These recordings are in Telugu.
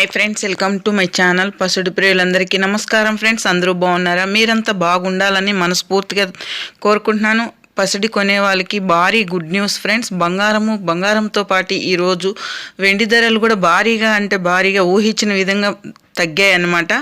Hi friends welcome to my channel పసుడు ప్రియులందరికీ నమస్కారం ఫ్రెండ్స్ అందరూ బాగున్నారా? మీరంతా బాగుండాలని మనస్ఫూర్తిగా కోరుకుంటున్నాను. పసిడి కొనే వాళ్ళకి భారీ గుడ్ న్యూస్ ఫ్రెండ్స్ బంగారము బంగారంతో పాటు ఈరోజు వెండి ధరలు కూడా భారీగా అంటే భారీగా ఊహించిన విధంగా తగ్గాయన్నమాట.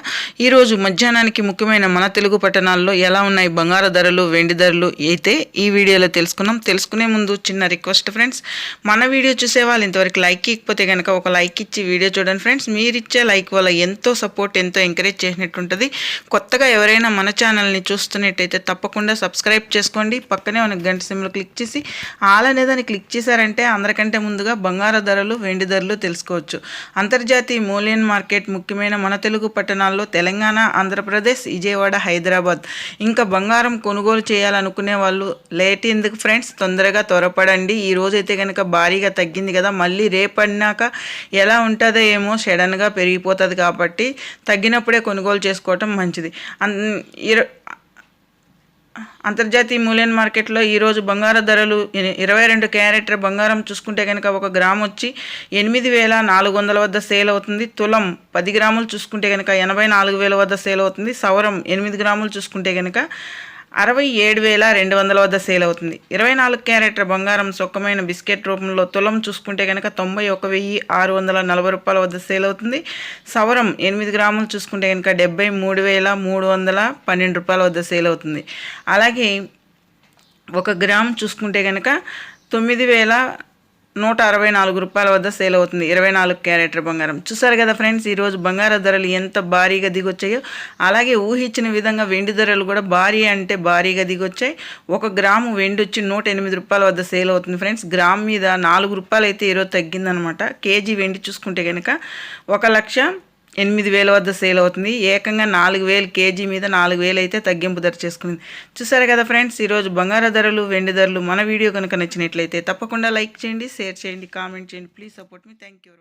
ఈరోజు మధ్యాహ్నానికి ముఖ్యమైన మన తెలుగు పట్టణాల్లో ఎలా ఉన్నాయి బంగారు ధరలు వెండి ధరలు అయితే ఈ వీడియోలో తెలుసుకున్నాం. తెలుసుకునే ముందు చిన్న రిక్వెస్ట్ ఫ్రెండ్స్ మన వీడియో చూసే వాళ్ళు ఇంతవరకు లైక్ ఇకపోతే కనుక ఒక లైక్ ఇచ్చి వీడియో చూడండి ఫ్రెండ్స్. మీరు ఇచ్చే లైక్ వల్ల ఎంతో సపోర్ట్ ఎంతో ఎంకరేజ్ చేసినట్టుంటుంది. కొత్తగా ఎవరైనా మన ఛానల్ని చూస్తున్నట్టయితే తప్పకుండా సబ్స్క్రైబ్ చేసుకోండి. పక్కనే మనకు గంట సిమ్లో క్లిక్ చేసి ఆల్ అనేదాన్ని క్లిక్ చేశారంటే అందరికంటే ముందుగా బంగారు ధరలు వెండి ధరలు తెలుసుకోవచ్చు. అంతర్జాతీయ మూల్యం మార్కెట్ ముఖ్యమైన మన తెలుగు పట్టణాల్లో తెలంగాణ ఆంధ్రప్రదేశ్ విజయవాడ హైదరాబాద్. ఇంకా బంగారం కొనుగోలు చేయాలనుకునే వాళ్ళు లేట్ ఎందుకు ఫ్రెండ్స్? తొందరగా త్వరపడండి. ఈ రోజైతే కనుక భారీగా తగ్గింది కదా మళ్ళీ రేపడినాక ఎలా ఉంటుందో ఏమో సడన్గా పెరిగిపోతుంది కాబట్టి తగ్గినప్పుడే కొనుగోలు చేసుకోవటం మంచిది. అన్ ఇర అంతర్జాతీయ మూల్యం మార్కెట్లో ఈరోజు బంగారు ధరలు ఇరవై రెండు క్యారెట్ బంగారం చూసుకుంటే కనుక ఒక గ్రామ్ వచ్చి ఎనిమిది వేల నాలుగు వందల వద్ద సేల్ అవుతుంది. తులం పది గ్రాములు చూసుకుంటే కనుక ఎనభై నాలుగు వేల వద్ద సేల్ అవుతుంది. సవరం ఎనిమిది గ్రాములు చూసుకుంటే కనుక అరవై ఏడు వేల రెండు వందల వద్ద సేల్ అవుతుంది. ఇరవై నాలుగు క్యారెట్ల బంగారం సొక్కమైన బిస్కెట్ రూపంలో తులం చూసుకుంటే కనుక తొంభై ఒక వెయ్యి ఆరు వందల నలభై రూపాయల వద్ద సేల్ అవుతుంది. సవరం ఎనిమిది గ్రాములు చూసుకుంటే కనుక డెబ్బై మూడు వేల మూడు వందల పన్నెండు రూపాయల వద్ద సేల్ అవుతుంది. అలాగే ఒక గ్రామ్ చూసుకుంటే కనుక తొమ్మిది వేల నూట అరవై నాలుగు రూపాయల వద్ద సేల్ అవుతుంది. ఇరవై నాలుగు క్యారెట్ల బంగారం. చూసారు కదా ఫ్రెండ్స్ ఈరోజు బంగార ధరలు ఎంత భారీగా దిగొచ్చాయో అలాగే ఊహించిన విధంగా వెండి ధరలు కూడా భారీ అంటే భారీగా దిగొచ్చాయి. ఒక గ్రాము వెండి వచ్చి నూట ఎనిమిది రూపాయల వద్ద సేల్ అవుతుంది ఫ్రెండ్స్. గ్రామ్ మీద నాలుగు రూపాయలు అయితే ఈరోజు తగ్గిందనమాట. కేజీ వెండి చూసుకుంటే కనుక ఒక లక్ష ఎనిమిది వేల వద్ద సేల్ అవుతుంది. ఏకంగా నాలుగు వేలు కేజీ మీద నాలుగు వేలు అయితే తగ్గింపు ధర చేసుకుంది. చూసారు కదా ఫ్రెండ్స్ ఈరోజు బంగారు ధరలు వెండి ధరలు మన వీడియో కనుక నచ్చినట్లయితే తప్పకుండా లైక్ చేయండి షేర్ చేయండి కామెంట్ చేయండి. Please support me. Thank you.